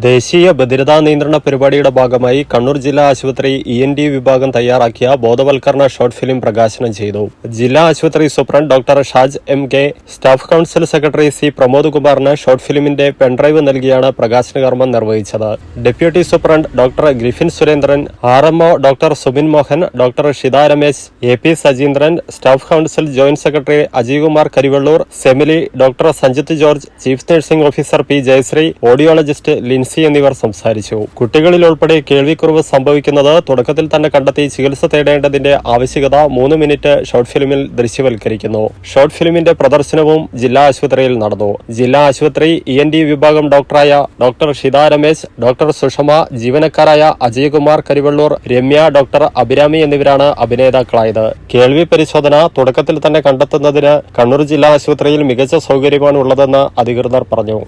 ദേശീയ ബദിരതാ നിയന്ത്രണ പരിപാടിയുടെ ഭാഗമായി കണ്ണൂർ ജില്ലാ ആശുപത്രി ഇ എൻ ഡി വിഭാഗം തയ്യാറാക്കിയ ബോധവൽക്കരണ ഷോർട്ട് ഫിലിം പ്രകാശനം ചെയ്തു. ജില്ലാ ആശുപത്രി superintendent doctor Shaj M K staff council secretary C Pramod കുമാറിന് ഷോർട്ട് ഫിലിമിന്റെ പെൺഡ്രൈവ് നൽകിയാണ് പ്രകാശന കർമ്മം നിർവഹിച്ചത്. Deputy superintendent doctor Griffin Surendran R M O doctor Subin Mohan doctor Shitha Ramesh A P Sajeendran staff council joint secretary Ajay Kumar Karivellur സെമിലി doctor Sanjith George chief nursing officer P Jayasree audiologist Lincy എന്നിവർ സംസാരിച്ചു. കുട്ടികളിൽ ഉൾപ്പെടെ കേൾവിക്കുറവ് സംഭവിക്കുന്നത് തുടക്കത്തിൽ തന്നെ കണ്ടെത്തി ചികിത്സ തേടേണ്ടതിന്റെ ആവശ്യകത മൂന്ന് മിനിറ്റ് ഷോർട്ട് ഫിലിമിൽ ദൃശ്യവൽക്കരിക്കുന്നു. ഷോർട്ട് ഫിലിമിന്റെ പ്രദർശനവും ജില്ലാ ആശുപത്രിയിൽ നടന്നു. ജില്ലാ ആശുപത്രി ഇ എൻ ഡി വിഭാഗം ഡോക്ടറായ ഡോക്ടർ ഷിത രമേശ് ഡോക്ടർ സുഷമ ജീവനക്കാരായ അജയകുമാർ കരിവള്ളൂർ രമ്യ ഡോക്ടർ അഭിരാമി എന്നിവരാണ് അഭിനേതാക്കളായത്. കേൾവി പരിശോധന തുടക്കത്തിൽ തന്നെ കണ്ടെത്തുന്നതിന് കണ്ണൂർ ജില്ലാ ആശുപത്രിയിൽ മികച്ച സൗകര്യമാണ് ഉള്ളതെന്ന് അധികൃതർ പറഞ്ഞു.